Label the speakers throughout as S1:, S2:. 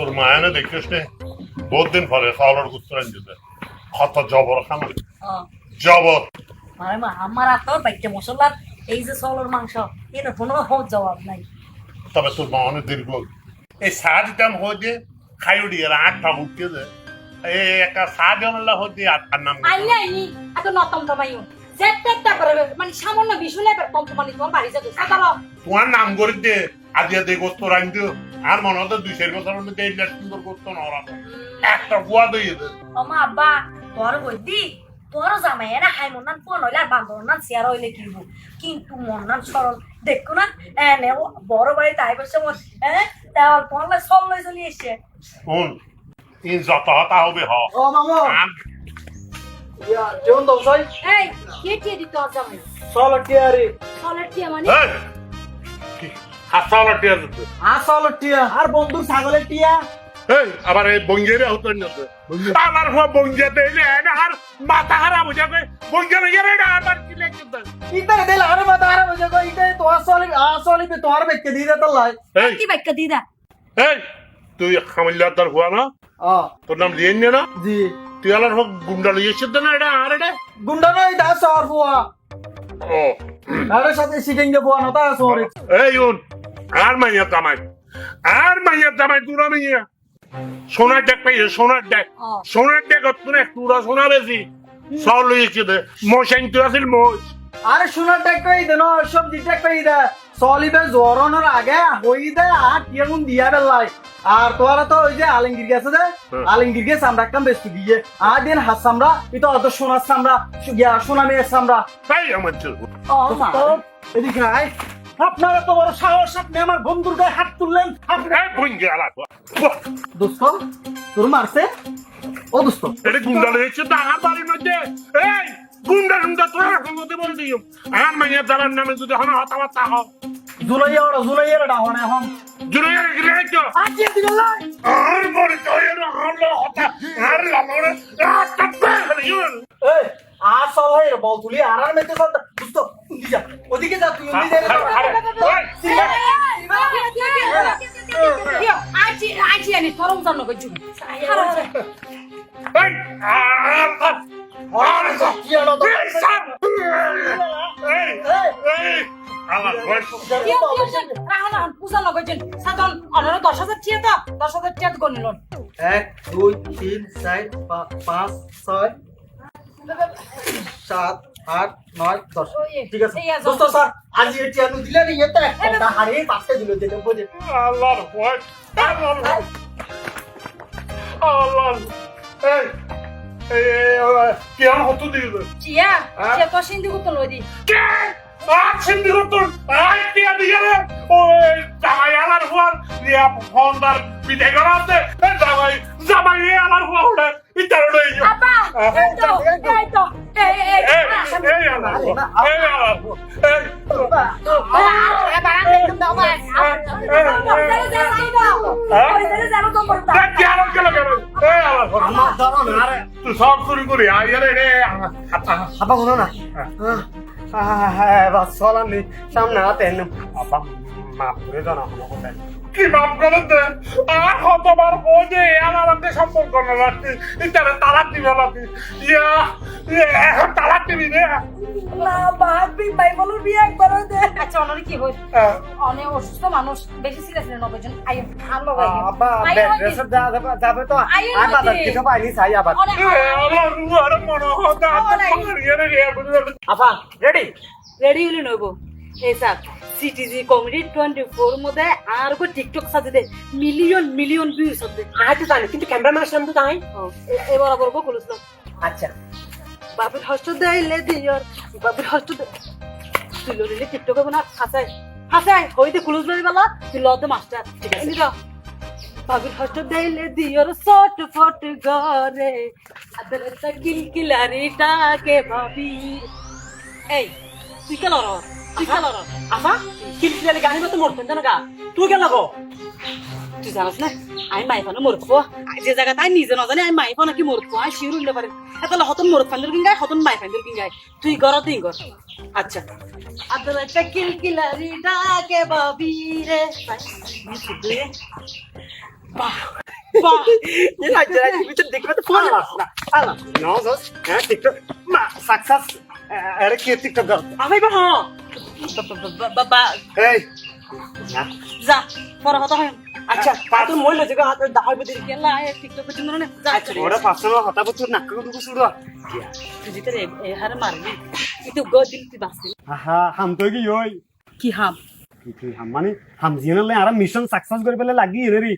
S1: তোর মায়ানে দেখিস নে বহুত দিন পরে চাউলের গুস্তর আনি দিতে কত জবর খানা জবর
S2: মানে আমার আতর বাইকে মশলার এই যে চাউলের মাংস এর কোনো হোক জবাব নাই
S1: তবে তোর মা অনেক দীর্ঘ এই সার দিতাম হয়ে যে খাই উঠিয়ে আটটা উঠতে যে এই একটা সার দেওয়া হয়ে যে আটটার নাম
S2: আইনি আইনি এত নতম তোমাইও জেট টেকটা করে মানে সামান্য বিষয় লেবার কোম্পানি তোমার বাড়ি যাবে সাধারণ
S1: তোমার নাম করে দিয়ে আজিয়া দে গোস্ত রাঁধতে আর মনে হতো দুই চার বছরের মধ্যে এই লাট সুন্দর গোস্ত নরা একটা গুয়া দিয়ে দে
S2: আমা আব্বা তোর বৈদি তোর জামাই না হাই মন ফোন হইলে আর বান্ধব নাম চেয়ার হইলে কি কিন্তু মন নাম সরল দেখো না এনে বড় বাড়ি তাই করছে মন হ্যাঁ তাহলে তোমার সব লই চলে এসছে
S1: শুন তিন যত হতা হবে হ
S3: ও মামু ইয়া জোন দাও সাই
S2: এই কে টিয়া দিতে জামাই
S3: সলার টিয়ারি
S2: মানে
S1: হাসাওয়ালা টিয়া দিতে
S3: হাসাওয়ালা টিয়া আর বন্ধু ছাগলের টিয়া
S1: এই আবার এই বঙ্গেরে হতেন না আমার হো বঙ্গে দেলে আর মাথা হারা বুঝা কই বঙ্গে রে আমার কি লাগে
S3: ইতারে দেলে আর মাথা হারা বুঝা কই ইতারে তো আসলে আসলে তো আর বেকে দিদা তো লাই
S2: কি দি দা
S1: এই তুই খামলাদার হুয়া না আ তোর নাম লিয়েন না জি তুই আলার হোক গুন্ডা লিয়েছিস না এটা আর এটা
S3: গুন্ডা না এটা সর হুয়া ও আরে সাথে শিখেন যে হুয়া না তা সর
S1: এই উন আর মাইয়া তামাই আর মাইয়া তামাই তুরা মাইয়া সোনার ডেক পাইছে সোনার ডেক সোনার ডেক তুই তুরা সোনা বেশি সল লইছে দে মোশাইন তুই আছিল মোশ
S3: আরে সোনার ডেক পাই দে সব দিটা পাই দে সলিবে জরনের আগে হই দে আর কেমন দিয়া বেলাই আর তোরা তো ওই যে আলমগীর গেছে যে হ্যাঁ। আলমগীর গেছে আমরা একদম ব্যস্ত দিয়ে আর দিন হাত সামরা এটা অত সোনার সামরা সোনা মেয়ের সামরা তাই আমার এদিকে আয় আপনার এত বড় সাহস আপনি আমার বন্ধুর গায়ে হাত তুললেন হ্যাঁ, দোস্ত তোর মারছে ও দোস্ত
S1: এটা গুন্ডা রয়েছে তো আমার বাড়ির মধ্যে এই গুন্ডা গুন্ডা তোর সঙ্গে বলতে আর মাইয়া দালার নামে যদি হন হতাবার্তা হোক
S3: জুলাইয়া ওরা জুলাইয়া এখন
S1: জুলাইয়া আর মরে
S3: আর আর সলহের বল তুলি আর আর মেতে সন্ত বুঝত উন্দি যা ওদিকে যা তুই উন্দি
S2: যা আইছি আইছি আমি সরম জানো কইছি দশ হাজার টিয়া তো দশ হাজার টিয়া তো গণিল
S3: এক দুই তিন চার পাঁচ ছয় সাত আট নয় দশ ঠিক আছে দোস্ত স্যার আর যে চেয়ানু দিলে না এটা একটা হ্যাঁ, হারিয়ে পাঁচটা দিল দিলে বোঝে
S1: আল্লাহর ভয় হ্যাঁ, আল্লাহর হ্যাঁ। আল্লাহর এই দি কে আর সিন্ধু তো আর টিয়া দিয়ে রে ওই জামাই আলার হুয়ার রিয়া ফোনদার বিদে করা আছে জামাই জামাই আলার হুয়া হড়ে বিচারণ হয়ে যাবে
S2: আপা এই তো এই তো এই
S1: এই
S3: সামনে হাতে মাপ করে জানা
S1: কি মাফ করেন দে আর হতবার বোঝে আমার মধ্যে সম্পর্ক না রাখছি তাহলে তালাক দিবে আপনি ইয়া এখন তালাক দিবি রে না
S2: বাপ বি ভাই বলো বি একবার দে আচ্ছা অনরে কি হই হ্যাঁ। অনে অসুস্থ মানুষ বেশি সিরিয়াস না নবজন আইও ভালো ভাই
S3: বাবা ড্রেসে দা যাবে তো আর বাজার কিছু পাইনি চাই আবার
S1: আল্লাহ রুয়ার মন হতা
S3: আপা রেডি
S2: রেডি হলে নইবো এই sir CTG comedy twenty four মধ্যে আর গো টিকটক সাজে মিলিয়ন মিলিয়ন ভিউ সাজে তাই তো জানি কিন্তু ক্যামেরাম্যানের সামনে তো তাই এবার আবার গো করেছিল আচ্ছা বাপের হস্ত দেইলে দিয়র বাপের হস্ত তুই দিলে টিকটকে মনে হাসায় হাসায় হইতে কুলুস বাড়ি বেলা তুই লদ মাস্টার ঠিক আছে বাবুর হস্ত দেইলে দিয়র সট ফট ঘরে আদর কিলকিলারিটাকে ভাবি এই তুই কেন
S3: আফা কিলকিলালে গানি মতো মরতেন না গা তুই কে লাগো
S2: তুই জানাস না আমি মাই ফানো মরত যে জায়গা তাই নিজে না জানি আমি মাই ফানো কি মরত আমি শিউর উল্লে পারে তাহলে হতন মরত ফান্দুর কিন গায় হতন মাই ফান্দুর কিন গায় তুই গর তুই গর আচ্ছা আদলাটা কিলকিলারি ডাকে বাবি রে বাহ বাহ
S3: এই রাজ্য রাজ্য ভিতর দেখবে তো ফোন না আলা নজস হ্যাঁ টিকটক মা সাকসেস আরে কে টিকটক গর
S2: আমি বা হ্যাঁ এই না যা পরে কথা হয় আচ্ছা পাতুন মইলো আচ্ছা, যে হাত কেলা টিকটক না যা
S3: ওরা পাঁচশো কথা বলছিস নাক করে শুরু
S2: তুই
S3: আহা হাম তই কি হই কি হাম কি কি হাম মানে হাম জিনালে আৰু মিশন সাকসেস করে পেলে লাগি রে রে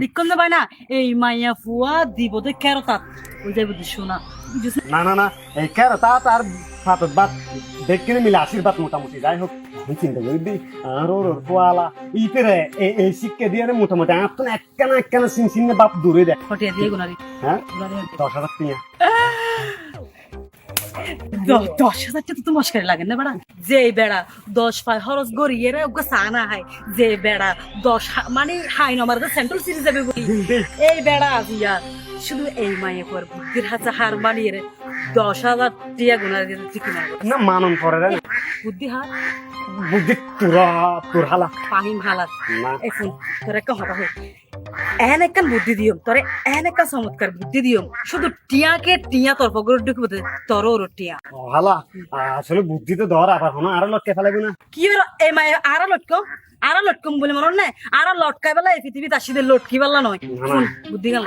S2: দিকন না এই মাইয়া ফুয়া দিব দে কেরতাত দিছো না
S3: না না না এই কেরতাত আর হাতের বাদ দেখলে মিলে আশীর্বাদ মোটামুটি যাই হোক আমি চিন্তা করি আর ওর কোয়ালা ইতেরে এই শিক্ষা দিয়ে মোটামুটি আর তো একখানা একখানা সিন সিন বাপ দূরে দেখ
S2: ফটিয়া দিয়ে গুনারি
S3: হ্যাঁ দশ হাজার টিয়া
S2: দশ হাজার টাকা তো মুশকিল লাগে না বেড়া যে বেড়া দশ পায় খরচ গড়িয়ে রে ওকে সানা হয় যে বেড়া দশ মানে হাই নম্বর সেন্ট্রাল সিরিজ যাবে এই বেড়া আজিয়া শুধু এই মায়ে কর বুদ্ধির হাতে হার মানিয়ে রে দশ হাজার টিয়া গুণা ঠিক না
S3: না মানন করে রে বুদ্ধি হা বুদ্ধি তুরা তোর হালা
S2: পাহিম হালা এখন তোর একটা হবা হোক এন একটা বুদ্ধি দিও তোরে এন একটা চমৎকার বুদ্ধি দিও শুধু টিয়াকে টিয়া তোর পগর ঢুকবো তোর ওর টিয়া
S3: হালা আসলে বুদ্ধি তো ধর আবার হনো আরো লটকে ফেলাইবো না
S2: কি এ মাই আরো লটকো আরো লটকম বলে মরণ না আরো লটকাই বেলা এই পৃথিবীতে আসিদের লটকি বেলা নয় বুদ্ধি গেল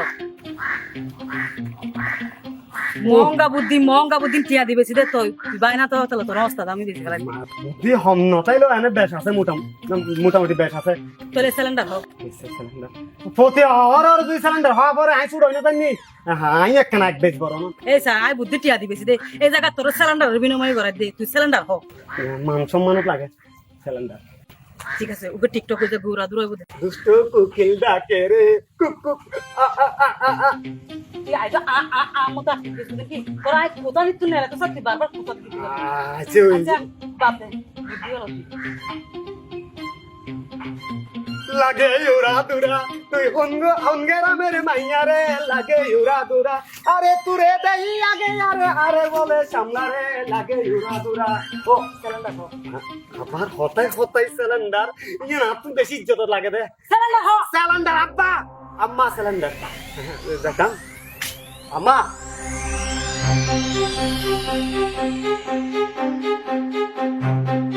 S2: মহঙ্গা বুদ্ধি মহঙ্গা বুদ্ধি টিয়া দিবে সিধে তো বাইনা তো তাহলে তোর অবস্থা আমি বেশি খারাপ
S3: বুদ্ধি হম নতাইলো এনে বেশ আছে মোটামুটি মোটামুটি বেশ আছে
S2: তোলে সিলিন্ডার হোক
S3: সিলিন্ডার ফতে আর আর দুই সিলিন্ডার হওয়ার পরে আই ছুড় হইনা তাই নি হাই এক কানাক বেশ বড় না
S2: এই স্যার আই বুদ্ধি টিয়া দিবে সিধে এই জায়গা তোর সিলিন্ডার বিনিময় করে দে তুই সিলিন্ডার হোক
S3: হ্যাঁ, মান সম্মানত লাগে সিলিন্ডার
S2: ঠিক আছে ওকে টিকটক হইতে ঘুরা দূর হইব
S3: দুষ্ট কুকিল ডাকে রে কুক কুক আ আ আ আ আ আ আ আ আ আ আ আ
S2: কি আ আ আ আ আ আ আ আ আ আ আ আ
S3: আ আ লাগে ইউরা দুরা তুই অঙ্গ রামের মাইয়া রে লাগে ইউরা দুরা আরে তুরে দেই আগে আরে আরে বলে সামনা রে লাগে ইউরা দুরা
S2: ও সিলিন্ডার হো
S3: আবার হতাই হতাই সিলিন্ডার ইয়ে না তুমি বেশি ইজ্জত লাগে দে সিলিন্ডার হ সিলিন্ডার আব্বা আম্মা সিলিন্ডার দেখাম আম্মা Thank
S2: you.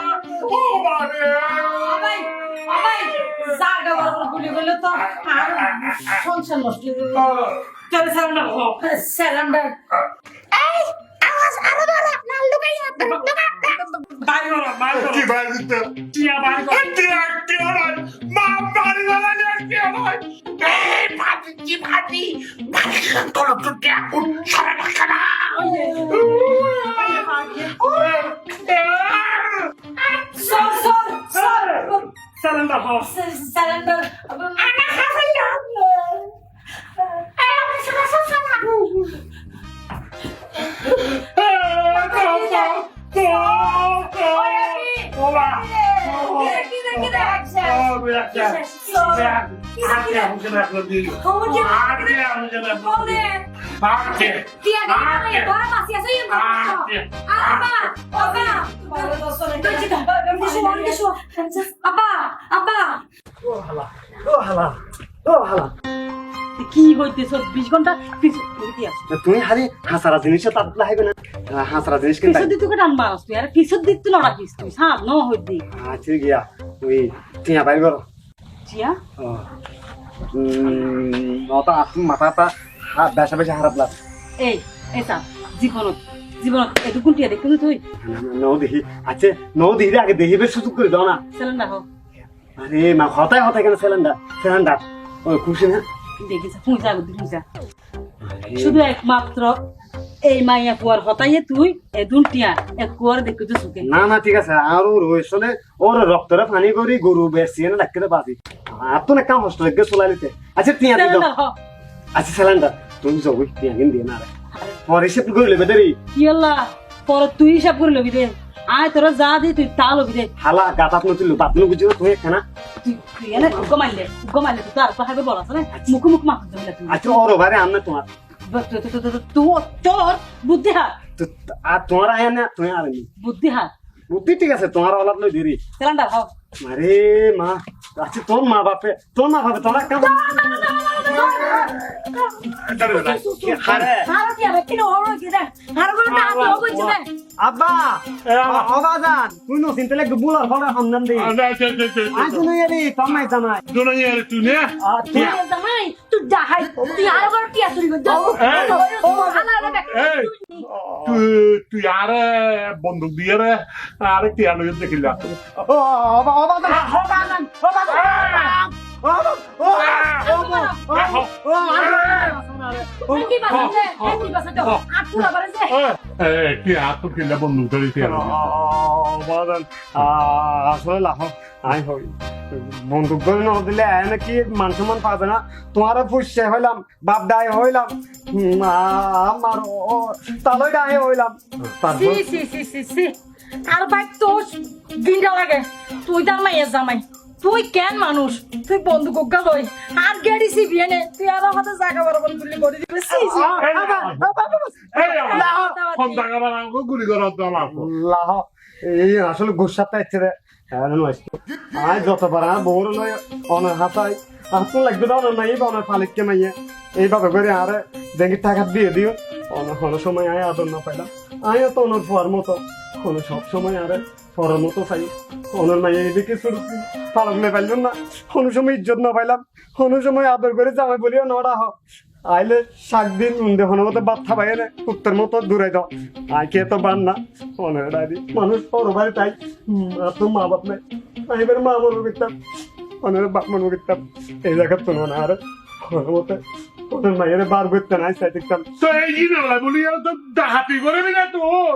S1: ও মানে
S2: বাবাই বাবাই জাগা বড় গুলি ভাবি
S1: ভাবি ভাবি তোর তো টিয়া উঠ সারা না
S3: 是
S2: 是是，咱咱们还会聊呢。哎呀，我说他上车了。
S1: 走走走走走！过来，过来，过来过来过来过来。啊，别这样，别这样，别这样，别这样。啊，别 Arte.
S2: Tiene que reforma, si soy un
S1: Arte.
S2: Abba, abba. আব্বা আব্বা
S3: ও হালা না হাসারা জিনিস
S2: কিন্তু পিছন দিতে তুই আরে পিছন দিতে লড়া কিস তুই সাপ ন হই দি
S3: আচ্ছা গিয়া ওই টিয়া বাইর কর টিয়া ও নটা মাথাটা বেশা বেশা হারাপ লাভ
S2: এই এটা জীবনত জীবনত তুই
S3: নও দেখি আচ্ছা নও দেখি আগে দেখিবে সুযোগ করে দাও না সিলিন্ডার হোক আরে মা হতায় হতায় কেন সিলিন্ডার সিলিন্ডার ও খুশি না
S2: শুধু একমাত্র এই মাইয়া কুয়ার হতাইয়ে তুই এদুন টিয়া এক কুয়ার দেখি তো সুখে
S3: না না ঠিক আছে আর ওর হইছলে ওর রক্তরে পানি করি গরু বেসিয়ে না ডাকতে বাজি আর তো না কাম হস্টেলে গেছ আচ্ছা টিয়া আচ্ছা সালান্ডা তুমি জগই দিয়া আগে দিয়ে না পরে হিসাব করে লবি দেরি
S2: আল্লাহ পরে তুই হিসাব করে লবি দে আয় তোরা যা দে তুই তা লবি দে
S3: হালা গাতাত নতুন বাপ নু বুঝিও তুই একখানা
S2: তুই এনে গো মাইলে তো আর পাহাড়ে বলাছ না মুখ মুখ মাখ দিলে
S3: তুমি আচ্ছা ওর বারে আমনে তোমার তোর তোর বুদ্ধি হাত আর তোমার আয় না তুই আর বুদ্ধি হা বুদ্ধি ঠিক আছে তোমার অলাপ লই দেরি সালান্ডা ভাব আরে মা আচ্ছা তোর মা বাপে তোর মা বাপে তোরা কেমন তুই বন্দুক দিয়ে রে টিয়া দেখিলা আসলে আই হই বন্দুক ধরে না দিলে এনে কি মান সম্মান পাবে না তোমার ফুসছে হইলাম বাপ দায় হইলাম আমার তালই দায় হইলাম আর বাইক তো দিনটা লাগে তুই দাম জামাই তুই কেন মানুষ তুই বন্ধু কোকা হই আর গাড়ি সি বিয়েনে তুই আর হাতে জায়গা বড় বল গুলি করে দিবি সি সি কোন জায়গা বড় আমাকে গুলি করে দাও আল্লাহ এই আসলে গোসাতে আছে রে আয় যতবার বউর নয় অনার হাতায় আসল লাগবে দাও না অনার নাই অনার পালিককে মাইয়া এইভাবে করে আরে দেখি টাকা দিয়ে দিও অন কোনো সময় আয় আদর না পাইলাম আয় তো অনার ফুয়ার মতো কোনো সব সময় আরে ওর মতো চাই ওনার মাইয়ের এদিকে শুনছি পালনে পাইলাম না কোনো সময় ইজ্জত না পাইলাম কোনো সময় আদর করে জামাই বলিও নড়া হ আইলে শাক দিন উন্দে হনের মতো বাচ্চা পাই না কুত্তের মতো দূরে দাও আইকে তো বান না ওনার ডাইরি মানুষ ওর তাই আর তো মা বাপ নাই এবার মা মনে করতাম ওনার বাপ মনে করতাম এই জায়গা তো না আর ওনার মতো ওনার মাইয়ের বার করতে নাই চাই দেখতাম তো এই বলি আর তো ডাহাতি করবি না তোর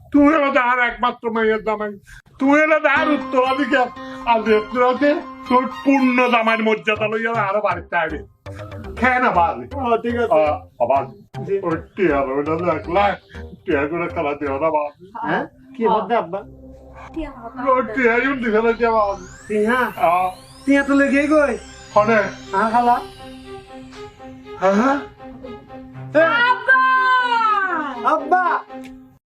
S3: তুমি হলো তাহার একমাত্র মেয়ের দামাই তুমি হলো তাহার উত্তরাধিকার আর রেস্তোরাঁতে তোর পূর্ণ জামাইয়ের মর্যাদা লইয়া আরো বাড়িতে আসবে আছে আবার ওটি আর ওটা দেখলা টিয়া করে খেলা দিও না হ্যাঁ কি হ্যাঁ। হবে আব্বা টিয়া ইউন দিছে না টিয়া তো লেগেই গই হনে হ্যাঁ, খালা হ্যাঁ, হ্যাঁ আব্বা আব্বা